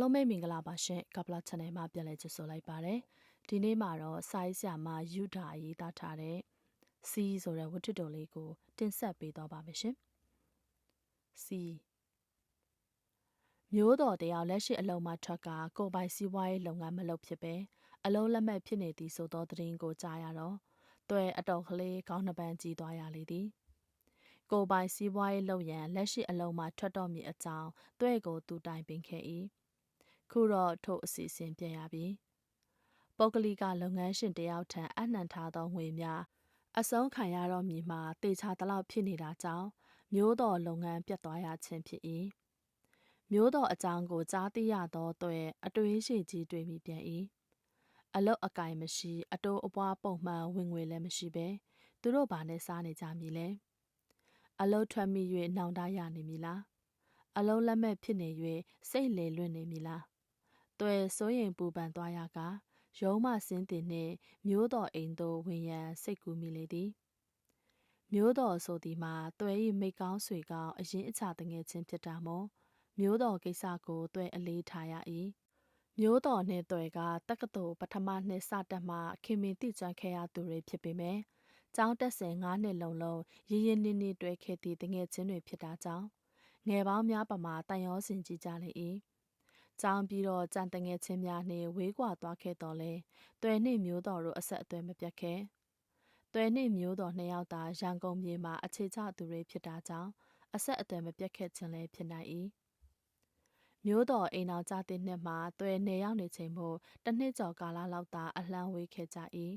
လုံးပဲမင်္ဂလာပါရှင်ကပလာ channel မှာပြန်လည်ကြိုဆိုလိုက်ပါတယ်ဒီနေ့မှာတော့စိုင်းဆရာမယူဓာရေးသားထားတဲ့စီဆိုတဲ့ဝတ္ထုတော်လေးကို တင်ဆက်ပေးတော့ပါမယ်ရှင်စီမျိုးတော်တယောက်လက်ရှိအလုံးမှာထွက်ကကိုပိုင်စီးပွားရေးလုပ်ငန်းမလုပ်ဖြစ်ပဲအလုံးလက်မဲ့ဖြစ်နေသည်ဆိုသောသတင်းကိုကြားရတော့တွဲအတော်ကလေးခေါင်းနှပန်းကြီးသွားရလေသည်ကိုပိုင်စီးပွားရေးလုပ်ရန်လက်ရှိအလုံးမှာထွက်တော်မူအကြောင်းတွဲကိုသူတိုင်ပင်ခဲ့၏ ခုတော့ထို့အစီအစဉ်ပြန်ရပြီပုဂ္ဂလိကလုပ်ငန်းရှင်တယောက်ထံအနှံထားသောငွေများအဆုံးခံရတော့မည်မှာတေချာတလောက်ဖြစ်နေတာကြောင့်မျိုးတော်လုပ်ငန်းပြတ်သွားရခြင်းဖြစ်၏မျိုးတော်အကြောင်းကိုကြားသိရသောတွင်အတွေးရှိကြီးတွေ့မိပြန်၏အလုတ်အကင်မရှိအတိုးအပွားပုံမှန်ဝင်ငွေလည်းမရှိပဲသူတို့ဘာနဲ့စားနေကြမည်လဲအလုတ်ထွက်မိ၍နှောင်တရနေမည်လားအလုံးလက်မဲ့ဖြစ်နေ၍စိတ်လေလွင့်နေမည်လား တွယ်စိုးရင်ပူပန်သွားရကရုံးမစင်းတင်နှင့်မျိုးတော်အိမ်သို့ဝင်ရန်စိတ်ကူးမိလေသည်မျိုးတော်ဆိုသည်မှာတွယ်၏မိကောင်းဆွေကောင်းအရင်အချတငယ်ချင်းဖြစ်တာမို့မျိုးတော်ကိစ္စကိုတွယ်အလေးထားရ၏မျိုးတော်နှင့်တွယ်ကတက္ကသိုလ်ပထမနှစ်စတက်မှခင်မင်တိကျွမ်းခဲ့ရသူတွေဖြစ်ပေမယ့်ကျောင်းတက်စဉ်၅နှစ်လုံးလုံးရင်းရင်းနှီးနှီးတွေ့ခဲ့သည့်တငယ်ချင်းတွေဖြစ်တာကြောင့်ငယ်ပေါင်းများပမာတန်ရောစင်ကြည့်ကြလေ၏ ကြောင်းပြီးတော့ကြံတငယ်ချင်းများနှင့်ဝေးကွာသွားခဲ့တော်လဲတွယ်နှင့်မျိုးတော်တို့အဆက်အသွယ်မပြတ်ခဲ့တွယ်နှင့်မျိုးတော်နှစ်ယောက်သာရန်ကုန်မြေမှာအခြေချသူတွေဖြစ်တာကြောင့်အဆက်အသွယ်မပြတ်ခဲ့ခြင်းလည်းဖြစ်နိုင်၏မျိုးတော်အိမ်တော်ကြတဲ့နှစ်မှာတွယ်နေရောက်နေချိန်မို့တစ်နှစ်ကျော်ကာလလောက်သာအလှမ်းဝေးခဲ့ကြ၏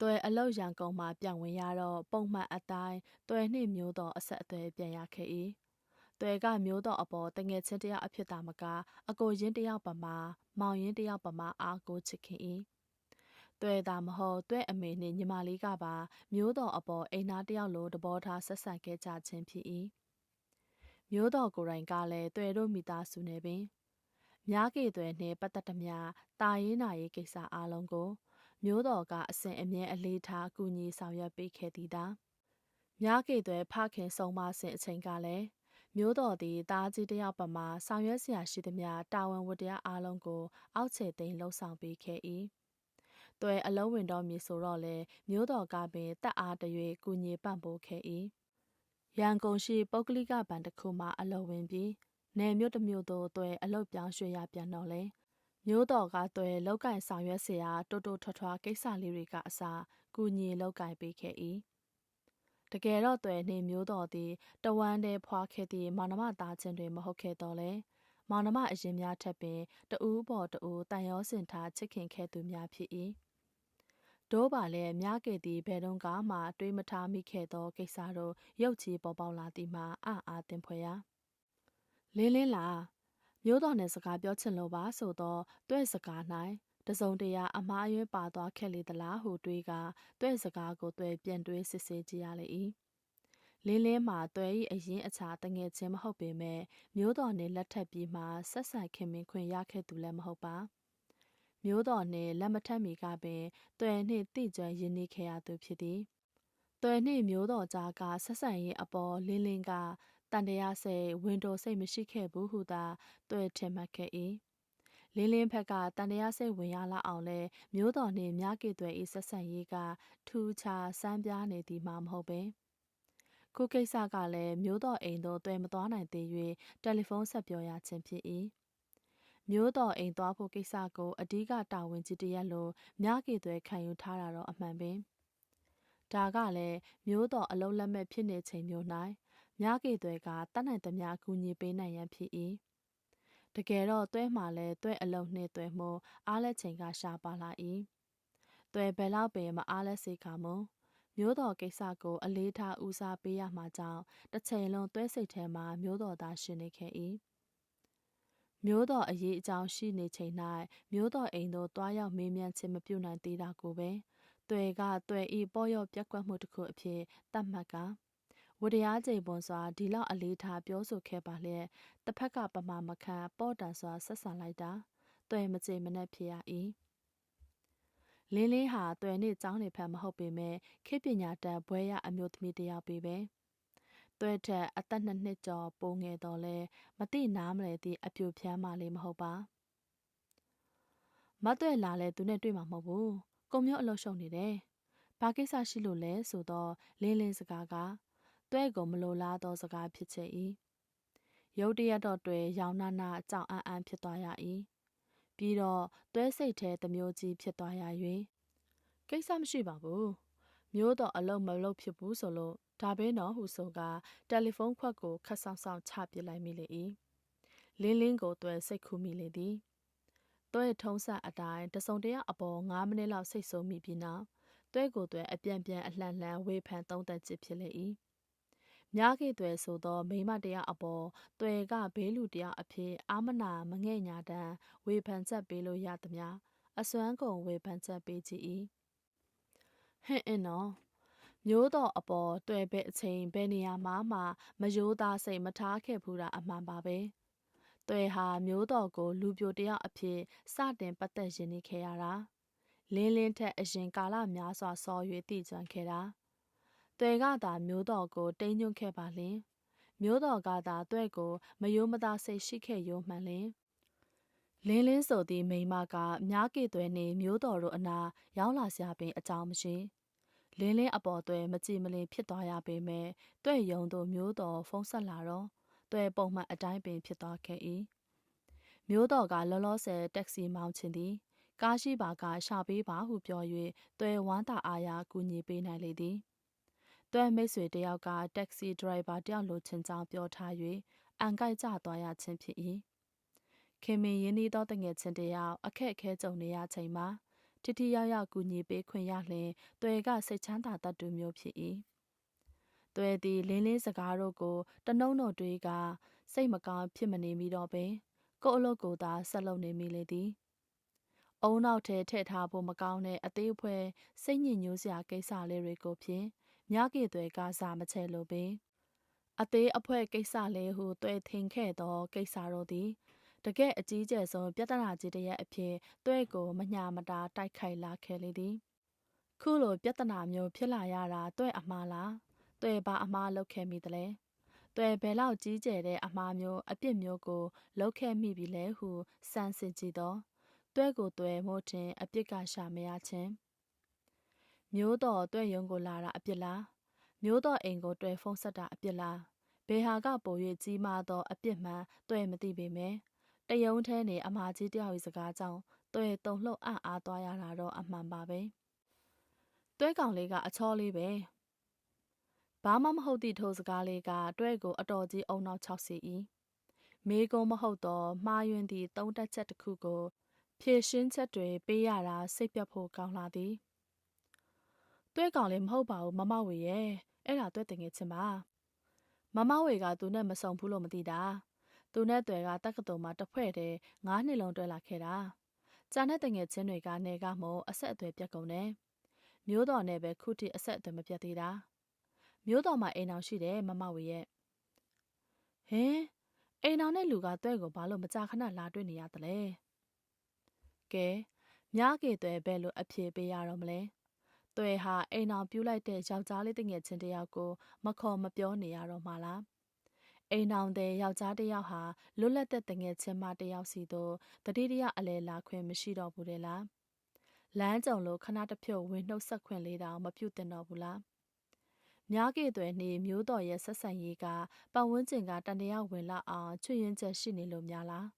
တွယ်အလုတ်ရန်ကုန်မှာပြန်ဝင်ရတော့ပုံမှန်အတိုင်းတွယ်နှင့်မျိုးတော်အဆက်အသွယ်ပြန်ရခဲ့၏ သွဲကမျိုးတော်အပေါ်တငယ်ချင်းတယောက်အဖြစ်သာမကအကိုရင်းတယောက်ပမာမောင်ရင်းတယောက်ပမာအားကိုချစ်ခင်၏သွဲသာမဟုတ်သွဲအမေနှင့်ညီမလေးကပါမျိုးတော်အပေါ်အိမ်သားတယောက်လိုသဘောထားဆက်ဆံခဲ့ကြခြင်းဖြစ်၏မျိုးတော်ကိုယ်တိုင်ကလည်းသွဲတို့မိသားစုနေပင်မြားကေသွဲနှင့်ပတ်သက်သမျှတာရေးနာရေးကိစ္စအလုံးကို မျိုးတော်ကအစဉ်အမြဲအလေးထားကူညီဆောင်ရွက်ပေးခဲ့သည်သာမြားကေသွဲဖခင်ဆုံးမစဉ်အချိန်ကလည်း မျိုးတော်သည်သားကြီးတယောက်ပမာဆောင်ရွက်စရာရှိသမျှတာဝန်ဝတ္တရားအလုံးကို အောက်ခြေသိမ်းလှုပ်ဆောင်ပေးခဲ့၏။တွယ်အလုံးဝင်တော်မည်ဆိုတော့လေမျိုးတော်ကပင်တက်အားတရွေကုညီပံ့ပိုးခဲ့၏။ရန်ကုန်ရှိပုဂ္ဂလိကဘဏ်တစ်ခုမှအလုံးဝင်ပြီးနယ်မြို့တစ်မြို့သို့တွယ်အလုံးပြောင်းရွှေ့ရပြန်တော့လေ။မျိုးတော်ကတွယ်လောက်ကင်ဆောင်ရွက်စရာတိုးတိုးထွားထွားကိစ္စလေးတွေကအစားကုညီလောက်ကင်ပေးခဲ့၏ တကယ်တော့တွယ်နှင့်မျိုးတော်သည်တဝမ်းတည်းဖွာခဲ့သည့်မောင်နှမသားချင်းတွေမဟုတ်ခဲ့တော့လေမောင်နှမအရင်များထက်ပင်တူးပေါ်တူးတန်ရောစင်ထားချစ်ခင်ခဲ့သူများဖြစ်၏ဒိုးပါလည်းမြားခဲ့သည်ဘယ်တော့မှတွေးမထားမိခဲ့သောကိစ္စတို့ရုပ်ချီပေါ်ပေါက်လာသည်မှာအအားတင်ဖွယ်ရာလင်းလင်းလာမျိုးတော်နဲ့စကားပြောချင်လို့ပါဆိုတော့တွဲ့စကား၌ တစုံတရာအမားအယွဲပါသွားခဲ့လေသလားဟုတွေးကတွဲ့စကားကိုတွဲပြန်တွေးစစ်ဆေးကြည့်ရလေ၏လင်းလင်းမှာတွဲ၏အရင်အခြားတငယ်ချင်းမဟုတ်ပေမဲ့မျိုးတော်နဲ့လက်ထပ်ပြီးမှဆက်ဆံခင်မင်ခွင့်ရခဲ့သူလည်းမဟုတ်ပါမျိုးတော်နှင့်လက်မထက်မီကပင်တွယ်နှင့်တိကျရင်းနှီးခဲ့ရသူဖြစ်သည်တွယ်နှင့်မျိုးတော်ကြားကဆက်ဆံရေးအပေါ်လင်းလင်းကတန်တရားစိတ်ဝင်တော်စိတ်မရှိခဲ့ဘူးဟုသာတွယ်ထင်မှတ်ခဲ့၏ လင်းလင်းဖက်ကတန်တရားစိတ်ဝင်ရလာအောင်လဲမျိုးတော်နှင့်မြကေသွဲဤဆက်ဆံရေးကထူးခြားစမ်းပြားနေသည်မှမဟုတ်ပင်ခုကိစ္စကလည်းမျိုးတော်အိမ်သို့တွဲမသွားနိုင်သေး၍တယ်လီဖုန်းဆက်ပြောရခြင်းဖြစ်၏မျိုးတော်အိမ်သွားဖို့ကိစ္စကိုအဓိကတာဝန်ကြီးတရက်လိုမြကေသွဲခံယူထားတာတော့အမှန်ပင်ဒါကလည်းမျိုးတော်အလုံးလက်မဲ့ဖြစ်နေချိန်မျိုး၌မြကေသွဲကတတ်နိုင်သမျှအကူအညီပေးနိုင်ရန်ဖြစ်၏ တကယ်တော့တွဲမှလည်းတွဲအလုံးနှင့်တွဲမှုအားလက်ချိန်ကရှာပါလာ၏တွဲဘယ်လောက်ပင်မအားလက်စေခါမုံမျိုးတော်ကိစ္စကိုအလေးထားဦးစားပေးရမှာကြောင့်တစ်ချိန်လုံးတွဲစိတ်ထဲမှာမျိုးတော်သားရှင်နေခဲ့၏မျိုးတော်အရေးအကြောင်းရှိနေချိန်၌မျိုးတော်အိမ်သို့တွားရောက်မေးမြန်းခြင်းမပြုနိုင်သေးတာကိုပဲတွယ်ကတွယ်ဤပေါ်ရော့ပြက်ကွက်မှုတစ်ခုအဖြစ်တတ်မှတ်က ဝတရားကြိမ်ပွန်စွာဒီလောက်အလေးထားပြောဆိုခဲ့ပါလျက်တစ်ဖက်ကပမာမခံပေါ့တန်စွာဆက်ဆံလိုက်တာတွယ်မကြိမ်မနဲ့ဖြစ်ရ၏လင်းလင်းဟာတွယ်နဲ့ចောင်းနေဖက်မဟုတ်ပေမဲ့ခေပညာတတ်ဘွဲရအမျိုးသမီးတယောက်ပေပဲတွဲထက်အသက်နှစ်နှစ်ကျော်ပိုငယ်တော်လဲမတိနားမလဲသည့်အပြိုဖြမ်းမလေးမဟုတ်ပါမတ်တဲ့လာလဲသူနဲ့တွေ့မှာမဟုတ်ဘူးကိုမျိုးအလုပ်ရှုံနေတယ်ဘာကိစ္စရှိလို့လဲဆိုတော့လင်းလင်းစကားက တွဲကိုမလိုလားသောစကားဖြစ်ချက်၏ရုတ်တရက်တော့တွေ့ရောင်နာနာအကြောင်အန်းအန်းဖြစ်သွားရ၏ပြီးတော့တွဲစိတ်ထဲတမျိုးကြီးဖြစ်သွားရ၍ကိစ္စမရှိပါဘူးမျိုးတော့အလုံးမလုံးဖြစ်ဘူးဆိုလို့ဒါပဲနော်ဟုဆိုကတယ်လီဖုန်းခွက်ကိုခက်ဆောင်ဆောင်ချပစ်လိုက်မိလေ၏လင်းလင်းကိုတွဲစိတ်ခုမိလေသည်တွဲထုံးစအတိုင်းတစုံတရအပေါ်9မိနစ်လောက်စိတ်ဆိုးမိပြီးနောက်တွဲကိုတွဲအပြန်ပြန်အလှန်လှန်ဝေဖန်သုံးသက်ချစ်ဖြစ်လေ၏ များခဲ့တွယ်ဆိုသောမိမတရားအပေါ်တွယ်ကဘေးလူတရားအဖြစ်အာမနာမငဲ့ညာတမ်းဝေဖန်ချက်ပေးလို့ရသမျှအစွမ်းကုန်ဝေဖန်ချက်ပေးကြည့်၏ဟင့်အင်းနော်မျိုးတော်အပေါ်တွေ့ပဲအချိန်ဘယ်နေရာမှာမှမယိုးသားစိတ်မထားခဲ့ဘူးတာအမှန်ပါပဲတွေ့ဟာမျိုးတော်ကိုလူပြိုတယောက်အဖြစ်စတင်ပတ်သက်ရင်းနေခဲ့ရတာလင်းလင်းထက်အရင်ကာလများစွာဆော်၍တည်ကြံခဲ့တာ တွယ်ကသာမျိုးတော်ကိုတိမ်ညွန့်ခဲ့ပါလင်မျိုးတော်ကသာတွဲ့ကိုမယိုးမသားစိတ်ရှိခဲ့ရုံမှန်လင်လင်းလင်းဆိုသည့်မိမကမြားကေသွဲနှင့်မျိုးတော်တို့အနာရောက်လာစရာပင်အကြောင်းမရှိလင်းလင်းအပေါ်တွဲမကြည်မလင်ဖြစ်သွားရပေမဲ့တွဲ့ယုံတို့မျိုးတော်ဖုံးဆက်လာတော့တွဲပုံမှန်အတိုင်းပင်ဖြစ်သွားခဲ့၏မျိုးတော်ကလောလောဆယ်တက္ကစီမောင်းချင်သည်ကားရှိပါကရှာပေးပါဟုပြော၍တွဲဝမ်းသာအားရကူညီပေးနိုင်လေသည် တွဲမိတ်ဆွေတယောက်က တက္ကစီဒရိုင်ဘာတယောက်လိုချင်ကြောင်းပြောထား၍အန်ကိုက်ကျသွားရခြင်းဖြစ်၏ခင်မင်ရင်းနှီးသောတငယ်ချင်းတယောက်အခက်အခဲကြုံနေရချိန်မှာတိတိယောက်ယောက်ကူညီပေးခွင့်ရလျင်တွဲကစိတ်ချမ်းသာတတ်သူမျိုးဖြစ်၏တွဲသည်လင်းလင်းစကားတို့ကိုတနှုံတော်တွေကစိတ်မကောင်းဖြစ်မနေမိတော့ပင်ကို့အလုပ်ကိုသာဆက်လုပ်နေမိလေသည်အုံနောက်ထဲထည့်ထားဖို့မကောင်းတဲ့အသေးအဖွဲစိတ်ညစ်ညူးစရာကိစ္စလေးတွေကိုဖြင့် မြားကေသွဲကစားမချဲလိုပင်အသေးအဖွဲကိစ္စလေးဟုတွဲထင်ခဲ့သောကိစ္စတို့သည်တကယ်အကြီးကျယ်ဆုံးပြဿနာကြီးတစ်ရပ်အဖြစ်တွဲကိုမညာမတာတိုက်ခိုက်လာခဲ့လေသည်ခုလိုပြဿနာမျိုးဖြစ်လာရတာတွဲအမှားလားတွဲပါအမှားလုပ်ခဲ့မိသလဲတွဲဘယ်လောက်ကြီးကျယ်တဲ့အမှားမျိုးအပြစ်မျိုးကိုလုပ်ခဲ့မိပြီလဲဟုစမ်းစစ်ကြည့်တော့တွဲကိုတွဲမို့တင်အပြစ်ကရှာမရခြင်း မျိုးတော်တွဲယုံကိုလာတာအပြစ်လားမျိုးတော်အိမ်ကိုတွဲဖုံးဆက်တာအပြစ်လားဘယ်ဟာကပို၍ကြီးမားသောအပြစ်မှန်တွဲမသိပေမဲ့တယုံထဲနေအမာကြီးတယောက်၏စကားကြောင့်တွဲတုံလှုပ်အံ့အားသွားရတာတော့အမှန်ပါပဲတွဲကောင်လေးကအချောလေးပဲဘာမှမဟုတ်သည့်ထိုစကားလေးကတွဲကိုအတော်ကြီးအုံနောက်၆စီ၏မေကုံမဟုတ်တော့မှားယွင်းသည့်တုံးတက်ချက်တစ်ခုကိုဖြည့်ရှင်းချက်တွေပေးရတာစိတ်ပြတ်ဖို့ကောင်းလာသည် တွဲကောင်လေးမဟုတ်ပါဘူးမမဝေရဲ့အဲ့ဒါတွဲတင်ငယ်ချင်းပါမမဝေကသူနဲ့မဆုံဘူးလို့မသိတာသူနဲ့တွဲကတက္ကသိုလ်မှာတစ်ဖွဲ့တည်းငါးနှစ်လုံးတွဲလာခဲ့တာကြာတဲ့တငယ်ချင်းတွေကနေကမို့အဆက်အသွယ်ပြတ်ကုန်တယ်မျိုးတော်နဲ့ပဲခုထိအဆက်အသွယ်မပြတ်သေးတာမျိုးတော်မှာအိမ်အောင်ရှိတယ်မမဝေရဲ့ဟင်အိမ်အောင်တဲ့လူကတွဲကိုဘာလို့မကြခဏလာတွေ့နေရသလဲကဲမြားကေတွဲဘယ်လိုအဖြေပေးရတော့မလဲ တွဲဟာအိမ်အောင်ပြူးလိုက်တဲ့ယောက်ျားလေးတငယ်ချင်းတယောက်ကိုမခေါ်မပြောနေရတော့မှလားအိမ်အောင်တဲ့ယောက်ျားတစ်ယောက်ဟာလွတ်လပ်တဲ့တငယ်ချင်းမတစ်ယောက်စီတို့တတိတရအလဲလာခွင့်မရှိတော့ဘူးလေလားလမ်းကြုံလို့ခဏတစ်ဖြုတ်ဝင်နှုတ်ဆက်ခွင့်လေးတောင်မပြုတ်တင်တော့ဘူးလားမြားကေသွဲနေမျိုးတော်ရဲ့ဆက်ဆံရေးကပတ်ဝန်းကျင်ကတန်တရားဝင်လာအောင်ချွတ်ရင်ချက်ရှိနေလို့များလား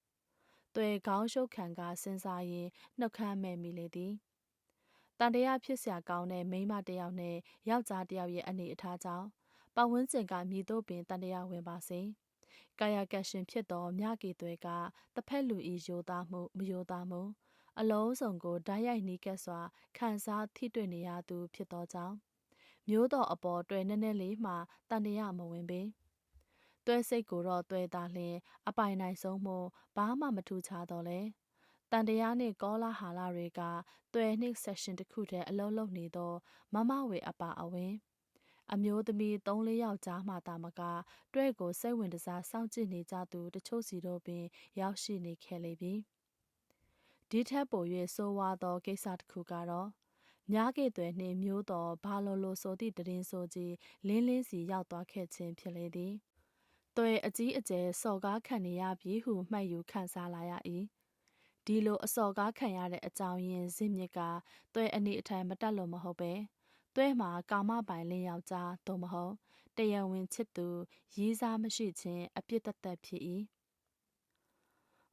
သွဲခေါင်းရှုပ်ခံကစဉ်းစားရင်နှုတ်ခမ်းမဲ့မိလေသည် တန်တရားဖြစ်စရာကောင်းတဲ့မိန်းမတစ်ယောက်နဲ့ယောက်ျားတစ်ယောက်ရဲ့အနေအထားကြောင့်ပတ်ဝန်းကျင်ကမြည်တို့ပင်တန်တရားဝင်ပါစေ။ကာယကရှင်ဖြစ်သောမြကေသွဲကတစ်ဖက်လူဤယိုသားမှုမယိုသားမှုအလုံးစုံကိုဓာတ်ရိုက်နီးကပ်စွာခံစားထိတွေ့နေရသူဖြစ်သောကြောင့်မျိုးတော်အပေါ်တွေ့နည်းနည်းလေးမှတန်တရားမဝင်ပေ။သွဲစိတ်ကိုတော့သွဲသားလျင်အပိုင်နိုင်ဆုံးမှုဘာမှမထူးခြားတော့လဲ။ တန်တရားနှင့်ကောလာဟာလာတွေကတွယ်နှိပ်ဆက်ရှင်တစ်ခုတည်းအလုံးလုံးနေသော မမဝေအပါအဝင်အမျိုးသမီး၃-၄ယောက်ကြားမှတာမကတွဲကိုစိတ်ဝင်တစားစောင့်ကြည့်နေကြသူတချို့စီတို့ပင် ရောက်ရှိနေခဲ့လေပြီဒီထက်ပို၍ဆိုးဝါးသောကိစ္စတစ်ခုကတော့မြားကေသွဲနှင့်မျိုးတော်ဘာလိုလိုဆိုသည့်တရင်ဆိုကြီးလင်းလင်းစီရောက်သွားခဲ့ခြင်းဖြစ်လေသည်။သွဲအကြီးအကျယ်စော်ကားခံနေရပြီဟုမှတ်ယူခန်းစားလာရ၏ ဒီလိုအစော်ကားခံရတဲ့အကြောင်းရင်းဇင်းမြစ်ကတွဲအနေအထိုင်မတက်လို့မဟုတ်ပဲတွဲမှာကာမပိုင်လင်းယောက်ျားသို့မဟုတ်တရားဝင်ချစ်သူရည်စားမရှိခြင်းအပြစ်တသက်ဖြစ်၏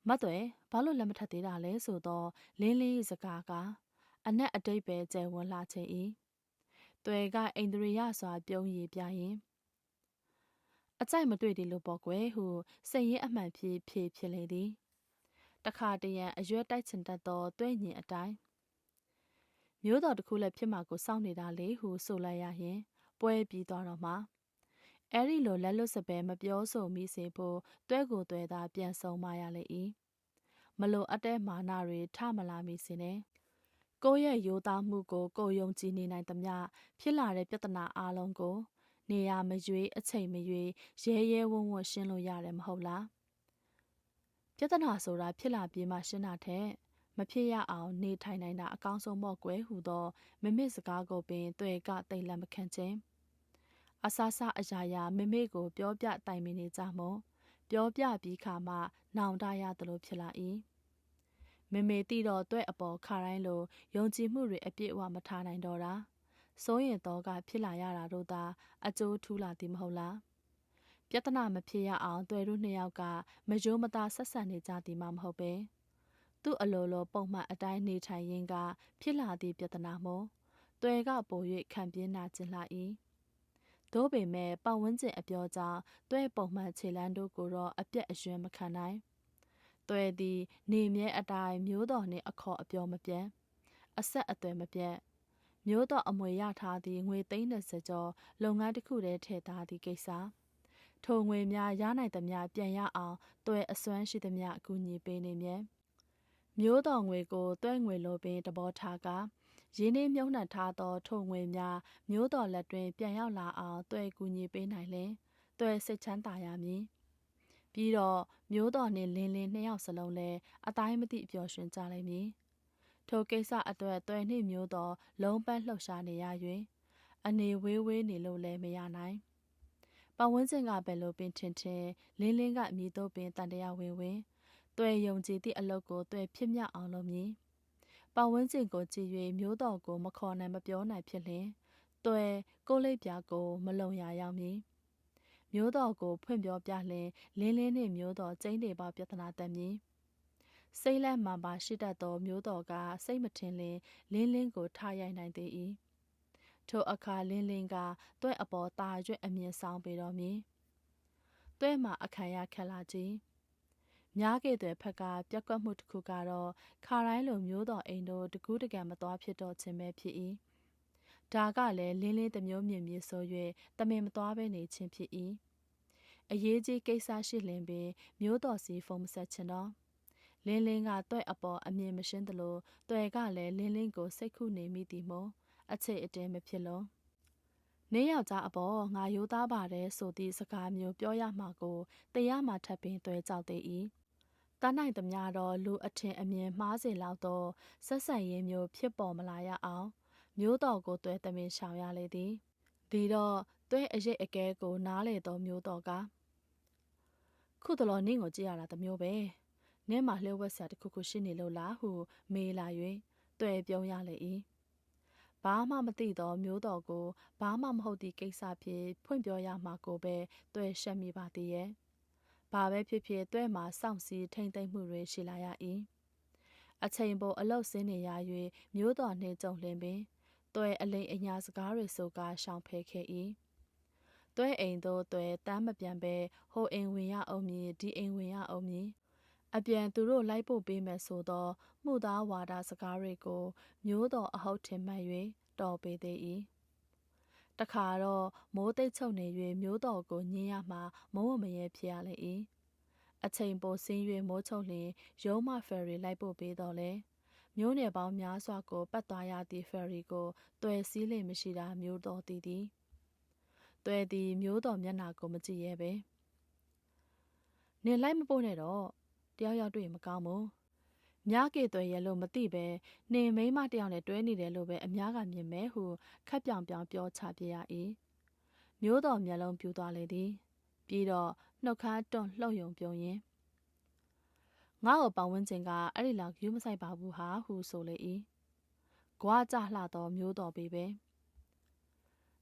မတ်တွေဘာလို့လက်မထပ်သေးတာလဲဆိုတော့လင်းလေးစကားကအနက်အတိတ်ပဲကျဲဝင်လာခြင်း၏တွဲကအိန္ဒြေယစွာပြုံးရည်ပြရင်အကြိုက်မတွေ့သေးလို့ပေါ့ကွယ်ဟုစိတ်ရင်းအမှန်ဖြစ်ဖြစ်ဖြစ်လေသည် တခါတရံအရွက်တိုက်ချင်တတ်သောတွဲညင်အတိုင်းမျိုးတော်တစ်ခုလည်းဖြစ်မှာကိုစောင့်နေတာလေဟုဆိုလိုက်ရရင် ပွဲပြီးသွားတော့မှအဲ့ဒီလိုလက်လွတ်စပယ်မပြောဆိုမိစေဖို့တွဲကိုတွဲသာပြန်ဆုံးမရလေ၏မလိုအပ်တဲ့မာနတွေထမလာမိစေနဲ့ကိုယ့်ရဲ့ရိုးသားမှုကိုကိုယုံကြည်နေနိုင်သမျှဖြစ်လာတဲ့ပြဿနာအလုံးကို နေရာမရွေးအချိန်မရွေးရဲရဲဝံ့ဝံ့ရှင်းလို့ရတယ်မဟုတ်လား ပြဿနာဆိုတာဖြစ်လာပြီးမှရှင်းတာထက်မဖြစ်ရအောင်နေထိုင်နိုင်တာအကောင်းဆုံးပေါ့ကွယ်ဟူသောမမေစကားကိုပင်တွေ့ကတိတ်လက်မခံခြင်းအဆဆအရာရာမမေကိုပြောပြတိုင်မင်နေကြမို့ပြောပြပြီးခါမှနောင်တရသလိုဖြစ်လာ၏မမေတိတော့တွေ့အပေါ်ခါတိုင်းလိုယုံကြည်မှုတွေအပြည့်အဝမထားနိုင်တော့တာစိုးရင်တော့ကဖြစ်လာရတာတို့သာအကျိုးထူးလာသည်မဟုတ်လား ပြဿနာမဖြစ်ရအောင်တွေ့တို့နှစ်ယောက်ကမကြိုးမသားဆက်ဆံနေကြသည်မှမဟုတ်ပဲသူ့အလိုလိုပုံမှန်အတိုင်းနေထိုင်ရင်းက ဖြစ်လာသည့်ပြဿနာမို့တွေ့ကပို၍ခံပြင်းနာကျင်လာ၏သို့ပေမဲ့ပတ်ဝန်းကျင်အပြောကြောင့်တွေ့ပုံမှန်ခြေလန်းတို့ကိုတော့အပြက်အယွင်းမခံနိုင်တွေ့သည် နေမြဲအတိုင်းမျိုးတော်နှင့်အခေါ်အပြောမပြတ်အဆက်အသွယ်မပြတ်မျိုးတော်အမွေရထားသည့်ငွေ30ကျော်လုပ်ငန်းတစ်ခုတည်းထည့်ထားသည့်ကိစ္စ ထိုငွေများရနိုင်သမျှပြန်ရအောင်တွဲအစွမ်းရှိသမျှအကူအညီပေးနေမြဲမျိုးတော်ငွေကိုတွဲငွေလိုပင်တဘောထားကရင်းနှီးမြုံနှံထားသောထိုငွေများမျိုးတော်လက်တွင် ပြန်ရောက်လာအောင်တွဲကူညီပေးနိုင်လင်တွဲစိတ်ချမ်းသာရမည်ပြီးတော့မျိုးတော်နှင့်လင်းလင်းနှစ်ယောက်စလုံးလည်းအတိုင်းမသိပျော်ရွှင်ကြလိမ့်မည်ထိုကိစ္စအတွက်တွဲနှင့်မျိုးတော်လုံးပန်းလှုပ်ရှားနေရ၍အနေဝေးဝေးနေလို့လည်းမရနိုင် ပတ်ဝန်းကျင်ကဘယ်လိုပင်ထင်ထင်လင်းလင်းကအမိတို့ပင်တန်တရားဝင်ဝင်တွဲယုံကြည်သည့်အလုပ်ကိုတွဲဖြစ်မြောက်အောင်လုပ်မည်ပတ်ဝန်းကျင်ကိုကြည်၍မျိုးတော်ကိုမခေါ်နိုင်မပြောနိုင်ဖြစ်လျင်တွဲကိုလိပ်ပြာကိုမလုံရရောက်မည်မျိုးတော်ကိုဖွင့်ပြောပြလျင်လင်းလင်းနှင့်မျိုးတော်ကျင်းတွေပါပြဿနာတက်မည်စိတ်လက်မှန်ပါရှိတတ်သောမျိုးတော်ကစိတ်မထင်လင်လင်းလင်းကိုထားရိုက်နိုင်သေး၏ ထိုအခါလင်းလင်းကတွဲ့အပေါ်ตาရွက်အမြင်ဆောင်ပေတော်မူတွဲ့မှာအခမ်းရခက်လာကြည်များခဲ့တဲ့ဖက်ကပြက်ကွက်မှုတစ်ခုကတော့ခါတိုင်းလိုမျိုးတော်အိမ်တို့တကူးတကံမသွားဖြစ်တော့ခြင်းပဲဖြစ်၏ဒါကလည်းလင်းလင်းတစ်မျိုးမြင်မြင်ဆို၍တမင်မသွားဘဲနေခြင်းဖြစ်၏အရေးကြီးကိစ္စရှိလင်ပင်မျိုးတော်စီဖုံးမဆက်ချင်တော့လင်းလင်းကတွဲ့အပေါ်အမြင်မရှင်းသလိုတွဲကလည်းလင်းလင်းကိုစိတ်ခုနေမိသည်မို့ အချိတ်အတဲမဖြစ်လို့နေယောက်ျားအပေါ်ငါရိုးသားပါတယ်ဆိုသည့်စကားမျိုးပြောရမှာကိုတရားမှထပ်ပင်တွေ့ကြောက်သေး၏တန်းနိုင်သမျှတော့လူအထင်အမြင်မှားစေလောက်သောဆက်ဆံရေးမျိုးဖြစ်ပေါ်မလာရအောင် မျိုးတော်ကိုတွဲသမင်ရှောင်ရလေသည်ဒီတော့တွဲအရေးအကဲကိုနားလေသောမျိုးတော်ကခုတလောနင့်ကိုကြည့်ရတာတမျိုးပဲနင့်မှာလျှို့ဝှက်ဆရာတခုခုရှိနေလို့လားဟုမေးလာ၍တွဲပြုံးရလေ၏ ဘာမှမသိသောမျိုးတော်ကိုဘာမှမဟုတ်သည့်ကိစ္စဖြင့်ဖွင့်ပြောရမှာကိုပဲတွေ့ရှက်မိပါသေးရဲ့။ဘာပဲဖြစ်ဖြစ်တွေ့မှာစောင့်စည်းထိမ့်သိမ့်မှုတွေရှိလာရ၏။အချိန်ပေါ်အလုတ်စင်းနေရ၍မျိုးတော်နှင့်ကြုံလင်ပင်တွေ့အလိမ်အညာစကားတွေဆိုကာရှောင်ဖဲခဲ့၏။တွေ့အိမ်သို့တွေ့တမ်းမပြန်ပဲဟိုအိမ်ဝင်ရအောင်မည်ဒီအိမ်ဝင်ရအောင်မည် အပြန်သူတို့လိုက်ဖို့ပေးမယ်ဆိုသောမှုသားဝါဒစကားတွေကိုမျိုးတော်အဟုတ်ထင်မှတ်၍တော်ပေသေး၏တခါတော့မိုးသိပ်ချုပ်နေ၍မျိုးတော်ကိုညင်းရမှမုံမရဲဖြစ်ရလေ၏အချိန်ပိုဆင်း၍မိုးချုပ်လျင်ရုံးမဖယ်ရီလိုက်ဖို့ပေးတော်လဲမျိုးနယ်ပေါင်းများစွာကိုပတ်သွားရသည့်ဖယ်ရီကိုတွယ်စည်းလေမရှိတာမျိုးတော်တည်သည်တွယ်သည်မျိုးတော်မျက်နာကိုမကြည့်ရဲပဲနင်လိုက်မပို့နဲ့တော့ တယောက်ယောက်တွေ့မကောင်းဘူးမြားကေသွဲရဲလို့မသိပဲနှင်မိမတယောက်နဲ့တွဲနေတယ်လို့ပဲအများကမြင်မဲဟုခက်ပြောင်ပြောင်ပြောချပြရ၏မျိုးတော်မျက်လုံးပြူသွားလေသည် ပြီးတော့နှုတ်ခမ်းတွန့်လှုပ်ယုံပြုံးရင်ငါ့ကိုပတ်ဝန်းကျင်ကအဲ့ဒီလောက်ယူမဆိုင်ပါဘူးဟာဟုဆိုလေ၏ကွာကြလှသောမျိုးတော်ပေပဲ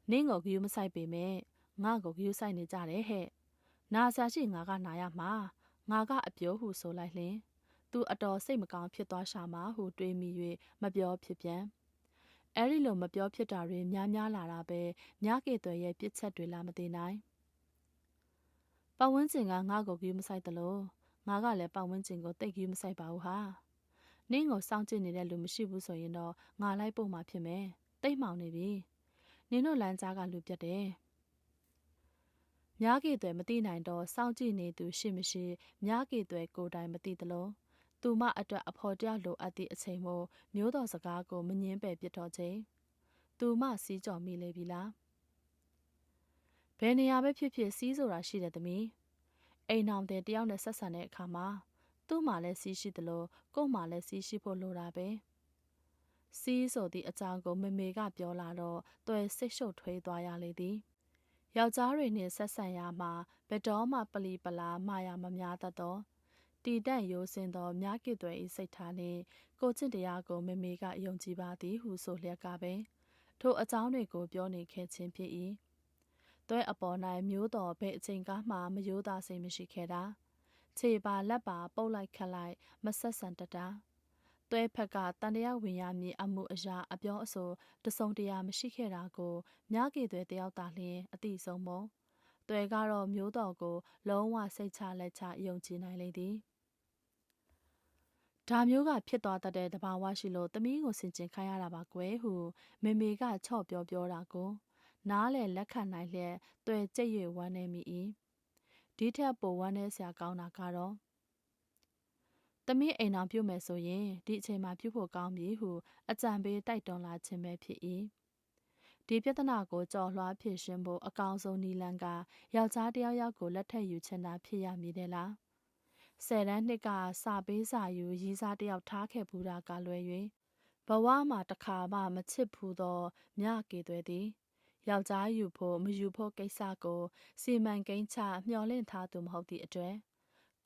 နင်းကိုယူမဆိုင်ပေမဲ့ငါ့ကိုယူဆိုင်နေကြတယ်ဟဲ့နာဆာရှိငါကနာရမှာ ငါကအပြောဟုဆိုလိုက်လျင်သူအတော်စိတ်မကောင်းဖြစ်သွားရှာမှဟုတွေးမိ၍မပြောဖြစ်ပြန်အဲ့ဒီလိုမပြောဖြစ်တာတွေများများလာတာပဲမြကေသွဲရဲ့ပြစ်ချက်တွေလားမသိနိုင်ပတ်ဝန်းကျင်ကငါ့ကိုကြည့်မဆိုင်တလို့ငါကလည်းပတ်ဝန်းကျင်ကိုတိတ်ကြည့်မဆိုင်ပါဘူးဟာနင်းကိုစောင့်ကြည့်နေတဲ့လူမရှိဘူးဆိုရင်တော့ငါလိုက်ပို့မှာဖြစ်မယ်တိတ်မှောင်နေပြီနင်တို့လမ်းကြားကလူပြတ်တယ် မြားကေသွဲမသိနိုင်တော့စောင့်ကြည့်နေသူရှိမရှိမြားကေသွဲကိုယ်တိုင်မသိသလိုသူမအတွက်အဖော်တယောက်လိုအပ်သည့်အချိန်မို့မျိုးတော်စကားကိုမငင်းပယ်ပြစ်တော်ချိန်သူမစီးကြော်မိလေပြီလားဘယ်နေရာပဲဖြစ်ဖြစ်စီးဆိုတာရှိတယ်သမီးအိမ်အောင်တဲ့တယောက်နဲ့ဆက်ဆံတဲ့အခါမှာသူ့မှာလည်းစီးရှိသလိုကို့မှာလည်းစီးရှိဖို့လိုတာပဲစီးဆိုသည့်အကြောင်းကိုမမေကပြောလာတော့တွယ်စိတ်ရှုပ်ထွေးသွားရလေသည် ယောက်ျားတွေနှင့်ဆက်ဆံရမှာဘယ်တော့မှပလီပလာမှားရမများတတ်တော့တီတန့်ရိုးစင်သောမြကိသွဲ၏စိတ်ထားနှင့်ကိုချစ်တရားကိုမမေကယုံကြည်ပါသည်ဟုဆိုလျက်ကပဲထိုအကြောင်းတွေကိုပြောနေခဲ့ခြင်းဖြစ်၏တွဲအပေါ်၌မျိုးတော်ဘဲအချိန်ကားမှမယိုးသားစိတ်မရှိခဲ့တာခြေပါလက်ပါပုတ်လိုက်ခတ်လိုက်မဆက်ဆန်တတာ တွဲဖက်ကတန်တရားဝင်ရမည်အမှုအရာအပြောအဆိုတစုံတရာမရှိခဲ့တာကိုမြကေသွဲတယောက်သာလျှင်အတိဆုံးမတွဲကတော့မျိုးတော်ကို လုံးဝစိတ်ချလက်ချယုံကြည်နိုင်လေသည်ဒါမျိုးကဖြစ်သွားတတ်တဲ့တဘာဝရှိလို့သမီးကိုဆင်ကျင်ခိုင်းရတာပါကွယ်ဟုမေမေကချော့ပြောပြောတာကို နားလေလက်ခံနိုင်လျက်တွေ့ကြိတ်ရွဝမ်းနေမိ၏ဒီထက်ပိုဝမ်းနေစရာကောင်းတာကတော့ သမီးအိမ်အောင်ပြုတ်မယ်ဆိုရင်ဒီအချိန်မှာပြုတ်ဖို့ကောင်းပြီဟုအကြံပေးတိုက်တွန်းလာခြင်းပဲဖြစ်၏ဒီပြဿနာကိုကြော်လွှားဖြေရှင်းဖို့အကောင်ဆုံးနီလန်ကယောက်ျားတယောက်ယောက်ကိုလက်ထက်ယူချင်တာဖြစ်ရမည်တဲ့လားဆယ်တန်းနှစ်ကစာပေးစာယူရီးစားတယောက်ထားခဲ့ဘူးတာကလွယ်၍ဘဝမှာတခါမှမချစ်ဘူးသောမြကေသွဲသည်ယောက်ျားယူဖို့မယူဖို့ကိစ္စကိုစီမံကိန်းချမျှော်လင့်ထားသူမဟုတ်သည့်အတွက်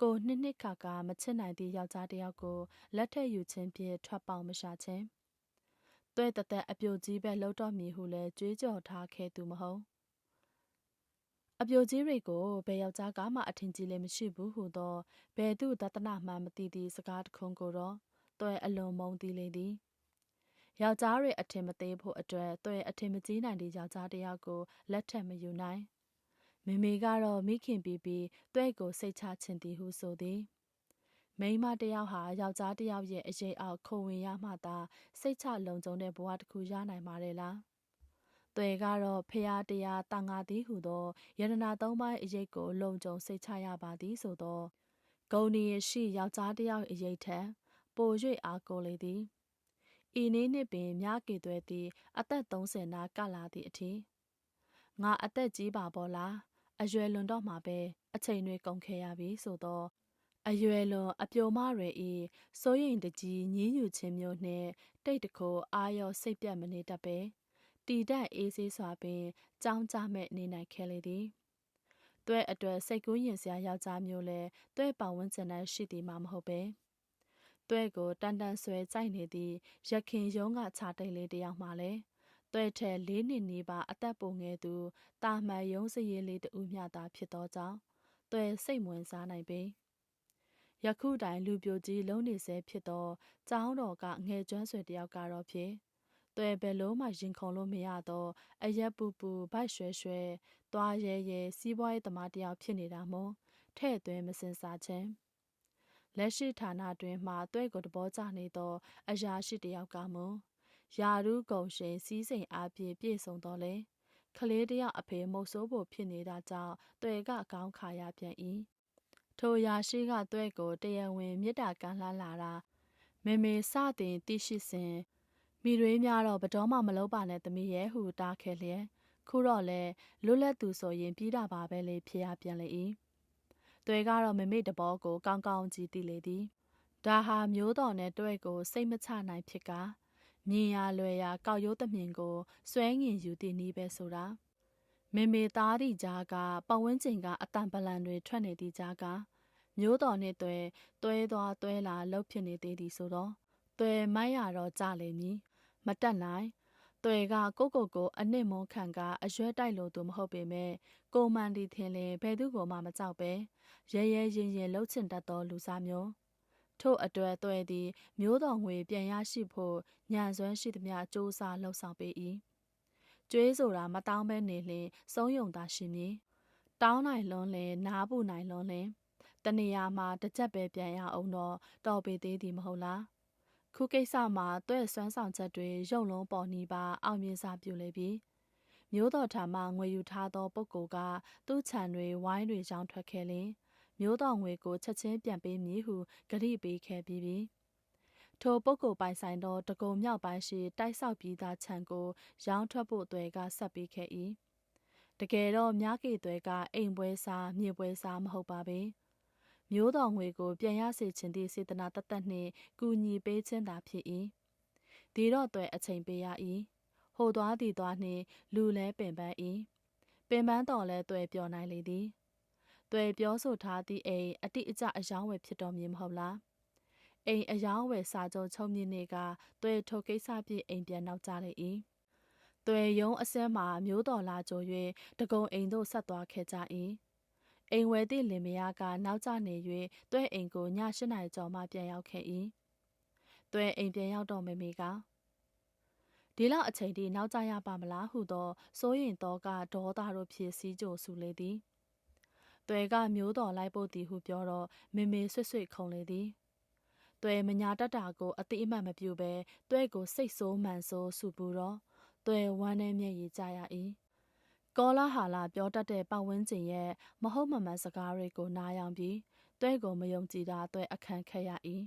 ကိုနှစ်နှစ်ခါကမချစ်နိုင်သည့်ယောက်ျားတစ်ယောက်ကိုလက်ထက်ယူခြင်းဖြင့်ထွက်ပေါက်မရှာခြင်းတွဲတသက်အပြိုကြီးပဲလှုပ်တော့မည်ဟုလည်းကြွေးကြော်ထားခဲ့သူမဟုတ်အပြိုကြီးတွေကိုဘယ်ယောက်ျားကမှအထင်ကြီးလည်းမရှိဘူးဟုသောဘယ်သူတသနာမှမသိသည့်စကားတခုကိုတော့တွဲအလွန်မုန်းသိလေသည်ယောက်ျားတွေအထင်မသေးဖို့အတွက်တွဲအထင်မကြီးနိုင်တဲ့ယောက်ျားတစ်ယောက်ကိုလက်ထပ်မယူနိုင် မေမေကတော့မိခင်ပြီးပြီးတွဲကိုစိတ်ချခြင်းသည်ဟုဆိုသည်မိန်းမတစ်ယောက်ဟာယောက်ျားတစ်ယောက်ရဲ့အရေးအောက်ခုံဝင်ရမှသာစိတ်ချလုံခြုံတဲ့ဘဝတစ်ခုရနိုင်ပါတယ်လား။တွေကတော့ဖရာတရားတန်ငါသည်ဟုသောယန္တနာသုံးပိုင်းအရေးကိုလုံခြုံစိတ်ချရပါသည်ဆိုသောဂုံနီရှိယောက်ျားတစ်ယောက်အရေးထက်ပို၍အားကိုလေသည်။ဤနည်းနှင့်ပင်မြကေသွဲသည်အသက်30နာကလာသည့်အထိငါအသက်ကြီးပါပေါ်လား အရွယ်လွန်တော့မှပဲအချိန်တွေကုန်ခဲ့ရပြီဆိုတော့အရွယ်လွန်အပြိုမတွေဤစိုးရင်တကြီးညင်းညူခြင်းမျိုးနှင့်တိတ်တခိုအာရောစိတ်ပြတ်မနေတတ်ပဲတီတက်အေးဆေးစွာပင်ကြောင်းကြမဲ့နေနိုင်ခဲ့လေသည်တွဲအတွက်စိတ်ကူးရင်စရာယောက်ျားမျိုးလဲတွဲပောင်ဝန်းကျင်၌ရှိသည်မှမဟုတ်ပဲတွဲကိုတန်တန်ဆွဲကြိုက်နေသည့်ရခင်ရုံးကခြာတိတ်လေးတယောက်မှလည်း တွဲထဲလေးနှစ်နီးပါအသက်ပုံငယ်သူတာမှန်ယုံစရည်လေးတူမျှသာဖြစ်သောကြောင့်တွဲစိတ်ဝင်စားနိုင်ပေယခုတိုင်လူပြိုကြီးလုံးနေဆဲဖြစ်သောကျောင်းတော်ကငယ်ကျွမ်းဆွေတယောက်ကတော့ဖြစ်တွဲဘယ်လုံးမှရင်ခုန်လို့မရတော့အရက်ပူပူဗိုက်ရွှဲရွှဲသွားရဲရဲစီးပွားရေးသမားတယောက်ဖြစ်နေတာမို့ထဲ့သွင်းမစင်စားခြင်းလက်ရှိဌာနတွင်မှတွဲကိုတဘောကြနေသောအရာရှိတယောက်ကမူ ယာရုကုံရှင်စီးစိမ်အားဖြင့်ပြည့်စုံတော့လေကလေးတယောက်အဖေမုတ်ဆိုးဖို့ဖြစ်နေတာကြောင့်တွယ်ကကောင်းခါရပြန်၏ထိုယာရှိကတွဲကိုတရားဝင်မြစ်တာကမ်းလှလာတာမေမေစတင်သိရှိစဉ်မိရွေးများတော့ဘတော်မှမလုပ်ပါနဲ့သမီးရဲ့ဟုတားခဲ့လျက်ခုတော့လဲလွတ်လပ်သူဆိုရင်ပြီးတာပါပဲလေဖြစ်ရပြန်လေ၏တွဲကတော့မမေတဘောကိုကောင်းကောင်းကြည့်သိလေသည်ဒါဟာမျိုးတော်နဲ့တွဲကိုစိတ်မချနိုင်ဖြစ်ကား မြင်ရလွယ်ရကောက်ရိုးသမြင်ကိုစွဲငင်ယူသည့်နည်းပဲဆိုတာမေမေသားသည့်ကြားကပဝန်းကျင်ကအတန်ပလန်တွေထွက်နေသည့်ကြားကမျိုးတော်နှင့်တွဲတွဲသွားတွဲလာလှုပ်ဖြစ်နေသေးသည်ဆိုတော့တွဲမိုက်ရတော့ကြလိမ့်မည်မတက်နိုင်တွဲကကိုကိုကိုအနစ်မုန်းခံကအရွက်တိုက်လို့သူမဟုတ်ပေမဲ့ကိုမန်ဒီထင်လင်ဘယ်သူကိုမှမကြောက်ပဲရဲရဲရင်ရင်လှုပ်ချင်တတ်သောလူစားမျိုး ထို့အတွက်တွဲသည် မျိုးတော်ငွေပြန်ရရှိဖို့ညံစွမ်းရှိသမျှစ조사လှုပ်ဆောင်ပေ၏ကျွေးဆိုတာမတောင်းပဲနေလျင်စုံယုံသာရှိမည်တောင်းနိုင်လွန်းလင်နားပူနိုင်လွန်းလင်တနေရာမှာတစ်ချက်ပဲပြန်ရအောင်တော့တော်ပေသေးသည်မဟုတ်လားခုကိစ္စမှာတွဲ့ဆွမ်းဆောင်ချက်တွေရုပ်လုံးပေါ်နီးပါအောင်မြင်စာပြုလေပြီမျိုးတော်ထာမှငွေယူထားသောပုဂ္ဂိုလ်ကသူ့ခြံတွေဝိုင်းတွေရောင်းထွက်ခဲ့လင် မျိုးတော်ငွေကိုချက်ချင်းပြန်ပေးမည်ဟုဂရိပေးခဲ့ပြီးပြီထိုပုဂ္ဂိုလ်ပိုင်ဆိုင်သောတကုံမြောက်ပိုင်းရှိတိုက်ဆောက်ပြီးသားခြံကို ရောင်းထွက်ဖို့အသွယ်ကဆက်ပေးခဲ့၏တကယ်တော့မြားကေသွဲကအိမ်ပွဲစားမြေပွဲစားမဟုတ်ပါပဲ။မျိုးတော်ငွေကိုပြန်ရစေခြင်းသည့်စေတနာတသက်နှင့်ကူညီပေးခြင်းသာဖြစ်၏ဒီတော့တွယ်အချိန်ပေးရ၏ဟိုသွားသည်သွားနှင့်လူလဲပင်ပန်း၏ပင်ပန်းတော်လဲတွယ်ပြောနိုင်လေသည် တွယ်ပြောဆိုထားသည့်အိမ်အတိအကျအယောင်းဝယ်ဖြစ်တော်မည်မဟုတ်လားအိမ်အယောင်းဝယ်စာချုပ်ချုံမြင့်နေကတွယ်ထိုကိစ္စပြည့်အိမ်ပြန်နောက်ကြလေ၏တွယ်ယုံအစဲမှာမျိုးတော်လာကြို၍တကုံအိမ်သို့ဆက်သွားခဲ့ကြ၏အိမ်ဝဲသည့်လင်မယားကနောက်ကျနေ၍တွဲအိမ်ကိုည၈နာရီကျော်မှပြန်ရောက်ခဲ့၏တွဲအိမ်ပြန်ရောက်တော့မေမေကဒီလောက်အချိန်ထိနောက်ကျရပါမလားဟုသောစိုးရင်တော့ကဒေါသတို့ဖြစ်စည်းကြိုဆူလေသည် တွဲကမျိုးတော်လိုက်ဖို့သည်ဟုပြောတော့မေမေဆွတ်ဆွတ်ခုံလေသည်တွဲမညာတတ်တာကိုအတိအမှတ်မပြုဘဲတွဲကိုစိတ်ဆိုးမှန်ဆိုးဆူပူတော့တွဲဝမ်းနဲ့မျက်ရည်ကျရ၏ကောလာဟာလာပြောတတ်တဲ့ပတ်ဝန်းကျင်ရဲ့မဟုတ်မမှန်စကားတွေကိုနားယောင်ပြီးတွဲကိုမယုံကြည်တာတွဲအခန့်ခဲ့ရ၏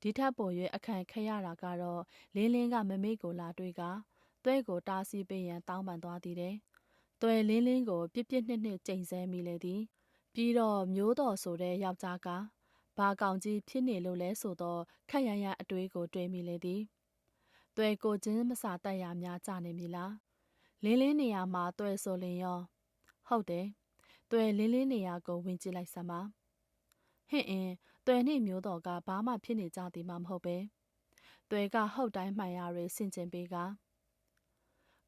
ဒီထက်ပို၍အခန့်ခဲ့ရတာကတော့လင်းလင်းကမမေ့ကိုလာတွေ့ကတွဲကိုတားဆီးပေးရန်တောင်းပန်သွားသည်တဲ့ တွဲလင်းလင်းကိုပြစ်ပြစ်နှစ်နှစ်ကြိမ်ဆဲမိလေသည်ပြီးတော့မျိုးတော်ဆိုတဲ့ယောက်ျားကဘာကောင်ကြီးဖြစ်နေလို့လဲဆိုတော့ခက်ရရအတွေးကိုတွေးမိလေသည်တွဲကိုချင်းမစာတက်ရများကြနေပြီလားလင်းလင်းနေရာမှာတွဲဆိုလင်ရောဟုတ်တယ်တွဲလင်းလင်းနေရာကိုဝင်ကြည့်လိုက်စမ်းပါဟင့်အင်းတွဲနှင့်မျိုးတော်ကဘာမှဖြစ်နေကြသည်မှမဟုတ်ပဲတွဲကဟုတ်တိုင်းမှန်ရတွေဆင်ကျင်ပေးက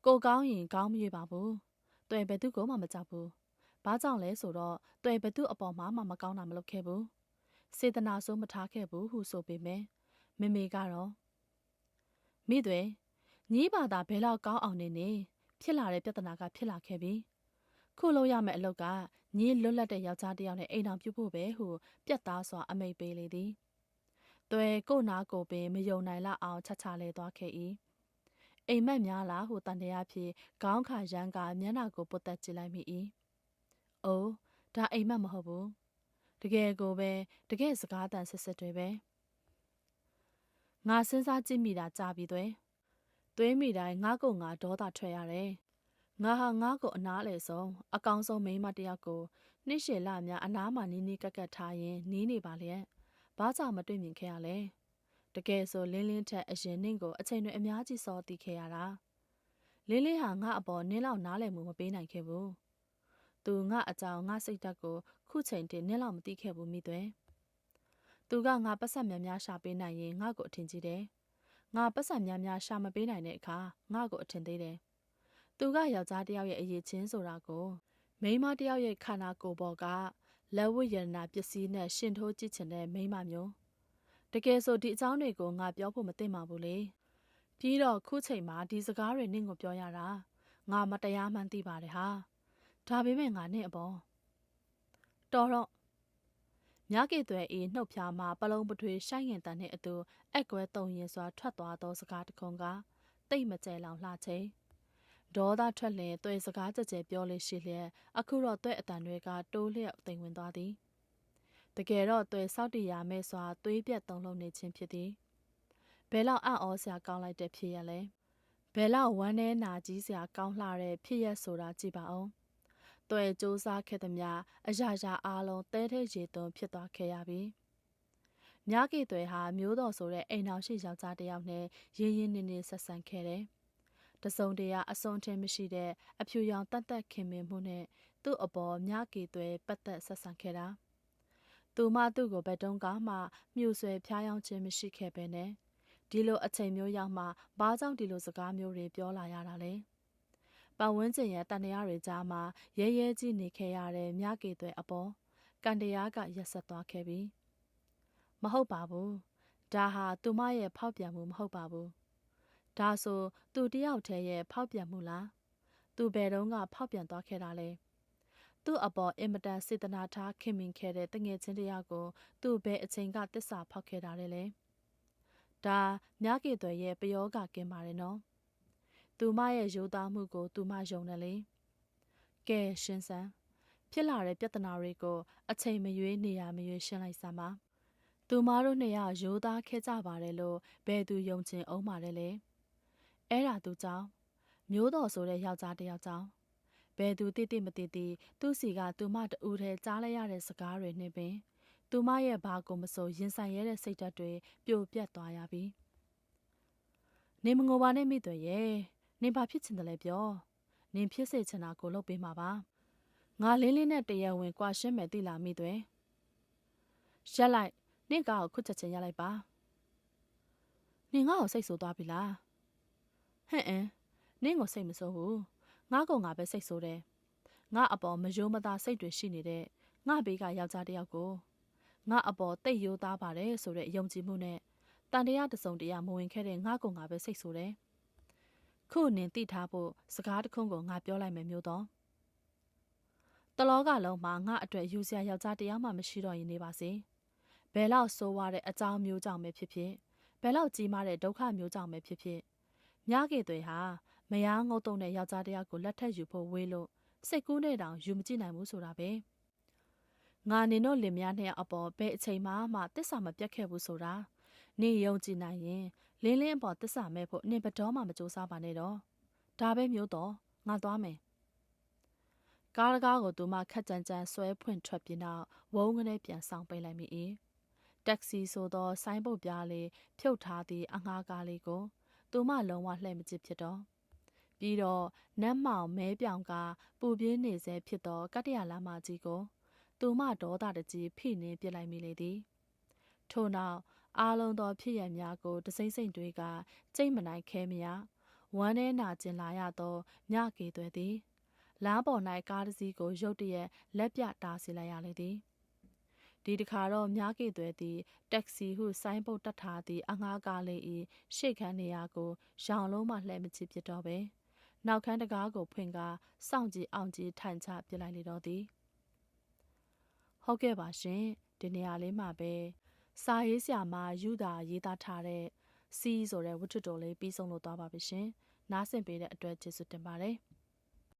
ကိုကောင်းရင်ကောင်းမရွေပါဘူး တွဲဘယ်သူကိုမှမကြောက်ဘူးဘာကြောင့်လဲဆိုတော့တွဲဘသူအပေါ်မှာမှမကောင်းတာမလုပ်ခဲ့ဘူးစေတနာဆိုးမထားခဲ့ဘူးဟုဆိုပေမဲ့မေမေကတော့မိတွေညီးပါတာဘယ်လောက်ကောင်းအောင်နေနေဖြစ်လာတဲ့ပြဿနာကဖြစ်လာခဲ့ပြီခုလို့ရမယ့်အလုပ်ကညီလွတ်လပ်တဲ့ယောက်ျားတစ်ယောက်နဲ့အိမ်တော်ပြုဖို့ပဲဟုပြတ်သားစွာအမိတ်ပေးလေသည်တွဲကိုနာကိုပင်မယုံနိုင်လောက်အောင်ချက်ချလဲသွားခဲ့၏ အိမ်မက်များလားဟုတန်တရားဖြင့်ခေါင်းခါရန်ကမျက်နှာကိုပုတ်တက်ကြည့်လိုက်မိ၏အိုးဒါအိမ်မက်မဟုတ်ဘူးတကယ်ကိုပဲတကယ်စကားတန်ဆက်ဆက်တွေပဲငါစဉ်းစားကြည့်မိတာကြာပြီသွဲသွေးမိတိုင်းငါ့ကိုငါဒေါသထွက်ရတယ်။ငါဟာငါ့ကိုအနားလေဆုံးအကောင်ဆုံးမိန်းမတယောက်ကိုနှိရှေလများအနားမှာနီးနီးကက်ကက်ထားရင်နီးနေပါလျက်။ဘာကြောင့်မတွေ့မြင်ခဲ့ရလဲ။ တကယ်ဆိုလင်းလင်းထက်အရင်နှင့်ကိုအချိန်တွေအများကြီးစောတည်ခဲ့ရတာ။လင်းလင်းဟာငါအပေါ်နင်းလောက်နားလည်မှုမပေးနိုင်ခဲ့ဘူး။သူငါအကြောင်းငါစိတ်ဓာတ်ကိုခုချိန်တည်းနင်းလောက်မသိခဲ့ဘူးမိသွဲ။သူကငါပတ်ဆက်များများရှာပေးနိုင်ရင်ငါ့ကိုအထင်ကြီးတယ်။ငါပတ်စံများများရှာမပေးနိုင်တဲ့အခါငါ့ကိုအထင်သေးတယ်။သူကယောက်ျားတစ်ယောက်ရဲ့အရေးချင်းဆိုတာကိုမိန်းမတစ်ယောက်ရဲ့ခန္ဓာကိုယ်ပေါ်ကလက်ဝတ်ရတနာပစ္စည်းနဲ့ရှင်ထိုးကြည့်ချင်တဲ့မိန်းမမျိုး တကယ်ဆိုဒီအကြောင်းတွေကိုငါပြောဖို့မသိမှာဘူးလေ။ပြီးတော့ခုချိန်မှာဒီစကားတွေနင့်ကိုပြောရတာငါမတရားမှန်းသိပါတယ်ဟာ။ဒါပေမဲ့ငါနဲ့အပေါ်တော်တော့မြားကေသွဲအေးနှုတ်ဖြာမှပလုံးပထွေးရှိုင်းငင်တန်နှင့်အတူအက်ကွဲတုံရင်စွာထွက်သွားသောစကားတခုံကတိတ်မကျဲလောင်လှချိန်ဒေါသထွက်လျင်သွဲစကားကြကြဲပြောလေရှိလျက်အခုတော့သွဲအတန်တွေကတိုးလျက်တိမ်ဝင်သွားသည် တကယ်တော့သွဲစောက်တီယာမဲ့စွာသွေးပြက်သုံးလုံးနေခြင်းဖြစ်သည်ဘယ်လောက်အံ့ဩစရာကောင်းလိုက်တဲ့ဖြစ်ရလဲဘယ်လောက်ဝမ်းနည်းနာကြီးစရာကောင်းလှတဲ့ဖြစ်ရဆိုတာကြည့်ပါဦးတွဲစူးစားခဲ့သည်များအရာရာအားလုံးတဲထဲရေသွန်းဖြစ်သွားခဲ့ရပြီ။မြကေသွဲဟာမျိုးတော်ဆိုတဲ့အိမ်တော်ရှိယောက်ျားတစ်ယောက်နဲ့ရင်းရင်းနှီးနှီးဆက်ဆံခဲ့တယ်။တစုံတရာအစွန်ထင်းမရှိတဲ့အဖြူရောင်တတ်တတ်ခင်မင်မှုနဲ့သူ့အပေါ်မြကေသွဲပတ်သက်ဆက်ဆံခဲ့တာ။ သူသူမသူ့ကိုဘယ်တုန်းကမှမြူဆွဲဖျားယောင်းခြင်းမရှိခဲ့ပဲနဲ့ဒီလိုအချိန်မျိုးရောက်မှဘာကြောင့်ဒီလိုစကားမျိုးတွေပြောလာရတာလဲပတ်ဝန်းကျင်ရဲ့တန်တရားတွေကြားမှာရဲရဲကြီးနေခဲ့ရတဲ့မြကေသွဲအပေါ်ကန်တရားကရက်ဆက်သွားခဲ့ပြီမဟုတ်ပါဘူးဒါဟာသူမရဲ့ဖောက်ပြန်မှုမဟုတ်ပါဘူးဒါဆိုသူတယောက်တည်းရဲ့ဖောက်ပြန်မှုလားသူဘယ်တော့ကဖောက်ပြန်သွားခဲ့တာလဲ သူ့အပေါ်အင်မတန်စေတနာထားခင်မင်ခဲ့တဲ့တငယ်ချင်းတယောက်ကို သူ့ဘယ်အချိန်ကတစ္ဆာဖောက်ခဲ့တာလဲလဲဒါမြကေသွဲရဲ့ပယောဂကင်းပါတယ်နော်သူမရဲ့ရိုးသားမှုကို သူမယုံတယ်လေကဲရှင်းစမ်းဖြစ်လာတဲ့ပြဿနာတွေကို အချိန်မရွေးနေရမရွေးရှင်းလိုက်စမ်းပါသူမတို့နှစ်ယောက်ရိုးသားခဲ့ကြပါတယ်လို့ဘယ်သူယုံချင်အောင်ပါတယ်လေအဲ့ဒါသူကြောင့်မျိုးတော်ဆိုတဲ့ယောက်ျားတစ်ယောက်ကြောင့် ဘယ်သူတိတိမတိတိသူ့စီကသူမတူထဲကြားလိုက်ရတဲ့စကားတွေနဲ့ပင်သူမရဲ့ဘာကိုမဆိုရင်ဆိုင်ရတဲ့စိတ်ဓာတ်တွေပြိုပြက်သွားရပြီနေမငိုပါနဲ့မိသွဲရဲ့နင်ဘာဖြစ်ချင်တယ်လဲပြောနင်ဖြစ်စေချင်တာကိုလုပ်ပေးမှာပါငါလင်းလင်းနဲ့တရဝဝင်ကွာရှင်းမယ်သိလားမိသွဲရက်လိုက်နင့်ကားကိုခွတ်ချက်ချင်းရလိုက်ပါနင်ငါ့ကိုစိတ်ဆိုးသွားပြီလားဟဲ့အင်းနင့်ကိုစိတ်မဆိုးဘူး ငါ့ကောင်ငါပဲစိတ်ဆိုးတယ်ငါအပေါ်မယိုးမသားစိတ်တွေရှိနေတဲ့ငါဘေးကယောက်ျားတစ်ယောက်ကိုငါအပေါ်တိတ်ယိုးသားပါတယ်ဆိုတဲ့ယုံကြည်မှုနဲ့တန်တရားတစုံတရာမဝင်ခဲ့တဲ့ငါကောင်ငါပဲစိတ်ဆိုးတယ်ခုနင်သိထားဖို့စကားတခုကိုငါပြောလိုက်မယ်မျိုးတော့တလောကလုံးမှာငါအတွက်ယူစရာယောက်ျားတရားမှမရှိတော့ရင်နေပါစေဘယ်လောက်ဆိုးဝါတဲ့အကြောင်းမျိုးကြောင့်ပဲဖြစ်ဖြစ်ဘယ်လောက်ကြီးမားတဲ့ဒုက္ခမျိုးကြောင့်ပဲဖြစ်ဖြစ်မြားကေတွေဟာ မယားငုတ်တုံတဲ့ယောက်ျားတစ်ယောက်ကိုလက်ထက်ယူဖို့ဝေးလို့စိတ်ကူးနဲ့တောင်ယူမကြည့်နိုင်ဘူးဆိုတာပဲငါနင်တို့လင်မယားနှစ်ယောက်အပေါ်ဘယ်အချိန်မှမှတစ္ဆာမပြတ်ခဲ့ဘူးဆိုတာနေယုံကြည်နိုင်ရင်လင်းလင်းအပေါ်တစ္ဆာမဲ့ဖို့နင်ဘတော်မှမကြိုးစားပါနဲ့တော့ဒါပဲမျိုးတော့ငါသွားမယ်ကားတကားကိုသူမခက်ကြမ်းကြမ်းဆွဲဖွင့်ထွက်ပြီးနောက်ဝုန်းကနေပြန်ဆောင်ပိတ်လိုက်မိ၏တက္ကစီဆိုသောဆိုင်းပုတ်ပြားလေးဖြုတ်ထားသည့်အငှားကားလေးကိုသူမလုံးဝလှည့်မကြည့်ဖြစ်တော့ ပြီးတော့နတ်မောင်မဲပြောင်ကပူပြင်းနေစေဖြစ်သောကတ္တရလမ်းမကြီးကိုသူမဒေါသတကြီးဖိနှင်းပစ်လိုက်မိလေသည်ထို့နောက်အားလုံးသောဖြစ်ရများကိုတစိမ့်စိမ့်တွေကကြိတ်မနိုင်ခဲမရဝမ်းထဲနာကျင်လာရသောညကေသွဲသည်လားပေါ်၌ကားတစ်စီးကိုရုတ်တရက်လက်ပြတားစီလိုက်ရလေသည်ဒီတခါတော့မြားကေသွဲသည်တက္ကစီဟုဆိုင်းပုတ်တတ်ထားသည့်အငှားကားလေး၏ရှေ့ခန်းနေရာကိုရောင်လုံးမှလှည့်မချစ်ဖြစ်တော့ပဲ နောက်ခန်းတကားကိုဖွင့်ကာစောင့်ကြည့်အောင်ကြည့်ထိုင်ချပြလိုက်လေတော့သည်ဟုတ်ကဲ့ပါရှင်ဒီနေရာလေးမှာပဲစာရေးဆရာမယူတာရေးသားထားတဲ့စီးဆိုတဲ့ဝတ္ထုတော်လေးပြီးဆုံးလို့သွားပါပြီရှင်နားဆင်ပေးတဲ့အတွက်ကျေးဇူးတင်ပါတယ်